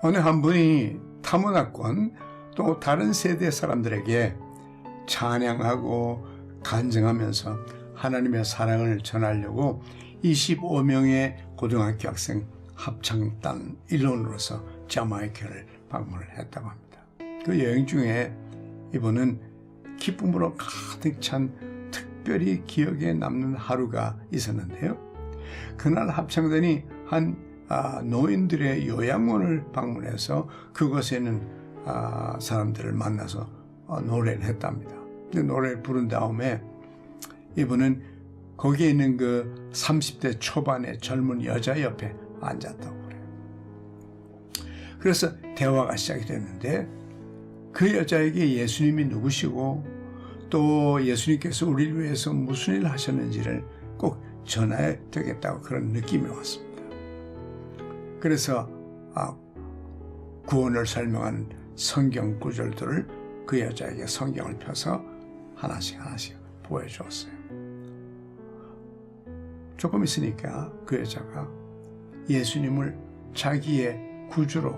어느 한 분이 타문화권 또 다른 세대 사람들에게 찬양하고 간증하면서 하나님의 사랑을 전하려고 25명의 고등학교 학생 합창단 일원으로서 자마이카를 방문을 했다고 합니다. 그 여행 중에 이분은 기쁨으로 가득 찬 특별히 기억에 남는 하루가 있었는데요. 그날 합창단이 한 아, 노인들의 요양원을 방문해서 그곳에는 아, 사람들을 만나서 어, 노래를 했답니다. 노래를 부른 다음에 이분은 거기에 있는 그 30대 초반의 젊은 여자 옆에 앉았다고 그래요. 그래서 대화가 시작이 됐는데 그 여자에게 예수님이 누구시고 또 예수님께서 우리를 위해서 무슨 일을 하셨는지를 꼭 전해야 되겠다고 그런 느낌이 왔습니다. 그래서 아, 구원을 설명하는 성경 구절들을 그 여자에게 성경을 펴서 하나씩 하나씩 보여주었어요. 조금 있으니까 그 여자가 예수님을 자기의 구주로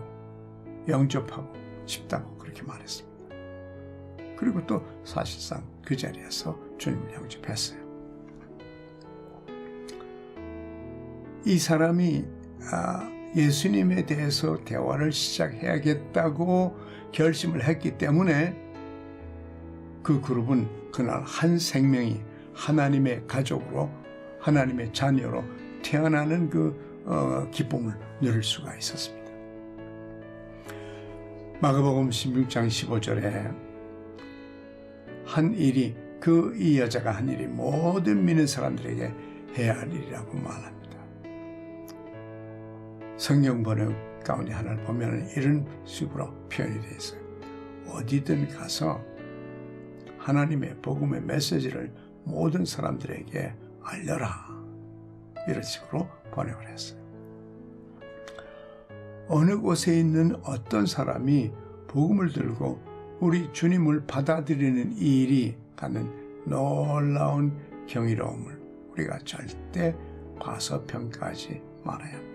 영접하고 싶다고 그렇게 말했습니다. 그리고 또 사실상 그 자리에서 주님을 영접했어요. 이 사람이 아, 예수님에 대해서 대화를 시작해야겠다고 결심을 했기 때문에 그 그룹은 그날 한 생명이 하나님의 가족으로 하나님의 자녀로 태어나는 그 어, 기쁨을 누릴 수가 있었습니다. 마가복음 16장 15절에 한 일이 그 이 여자가 한 일이 모든 믿는 사람들에게 해야 할 일이라고 말합니다. 성경 번역 가운데 하나를 보면 이런 식으로 표현이 되어 있어요. 어디든 가서 하나님의 복음의 메시지를 모든 사람들에게 알려라. 이런 식으로 번역을 했어요. 어느 곳에 있는 어떤 사람이 복음을 들고 우리 주님을 받아들이는 이 일이 갖는 놀라운 경이로움을 우리가 절대 과소평가하지 말아야 합니다.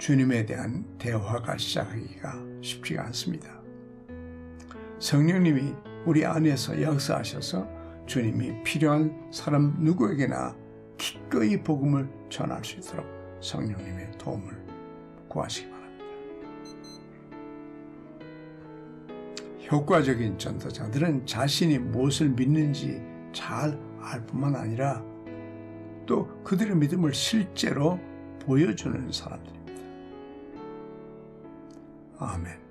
주님에 대한 대화가 시작하기가 쉽지가 않습니다. 성령님이 우리 안에서 역사하셔서 주님이 필요한 사람 누구에게나 기꺼이 복음을 전할 수 있도록 성령님의 도움을 구하시기 바랍니다. 효과적인 전도자들은 자신이 무엇을 믿는지 잘 알 뿐만 아니라 또 그들의 믿음을 실제로 보여주는 사람들입니다. 아멘.